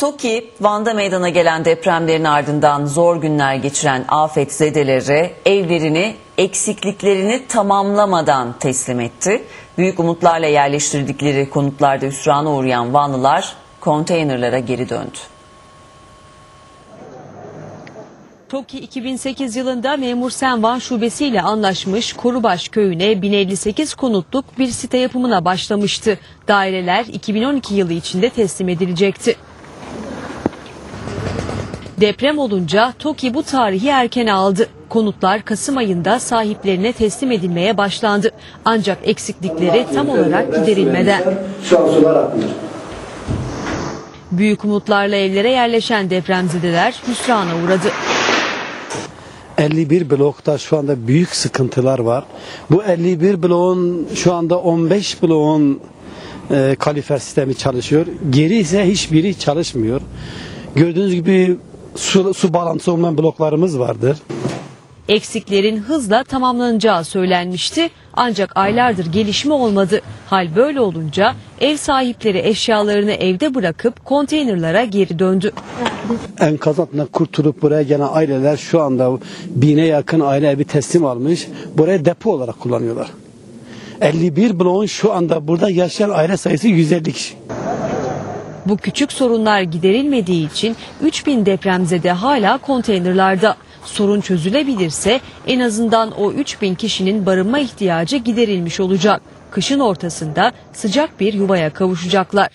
TOKİ, Van'da meydana gelen depremlerin ardından zor günler geçiren afetzedeleri evlerini eksikliklerini tamamlamadan teslim etti. Büyük umutlarla yerleştirdikleri konutlarda hüsrana uğrayan Vanlılar konteynerlara geri döndü. TOKİ 2008 yılında Memur Sen Van Şubesi ile anlaşmış Korubaş köyüne 1058 konutluk bir site yapımına başlamıştı. Daireler 2012 yılı içinde teslim edilecekti. Deprem olunca TOKİ bu tarihi erken aldı. Konutlar Kasım ayında sahiplerine teslim edilmeye başlandı. Ancak eksiklikleri tam olarak giderilmeden. Şu an sular akmıyor. Büyük umutlarla evlere yerleşen depremzedeler hüsrana uğradı. 51 blokta şu anda büyük sıkıntılar var. Bu 51 bloğun şu anda 15 bloğun e, kalifer sistemi çalışıyor. Geri ise hiçbiri çalışmıyor. Gördüğünüz gibi su, su bağlantısı olmayan bloklarımız vardır. Eksiklerin hızla tamamlanacağı söylenmişti ancak aylardır gelişme olmadı. Hal böyle olunca ev sahipleri eşyalarını evde bırakıp konteynerlara geri döndü. Enkaz altından kurtulup buraya gelen aileler şu anda bine yakın aile evi teslim almış. Burayı depo olarak kullanıyorlar. 51 bloğun şu anda burada yaşayan aile sayısı 150 kişi. Bu küçük sorunlar giderilmediği için 3000 depremzede hala konteynerlarda. Sorun çözülebilirse en azından o 3000 kişinin barınma ihtiyacı giderilmiş olacak. Kışın ortasında sıcak bir yuvaya kavuşacaklar.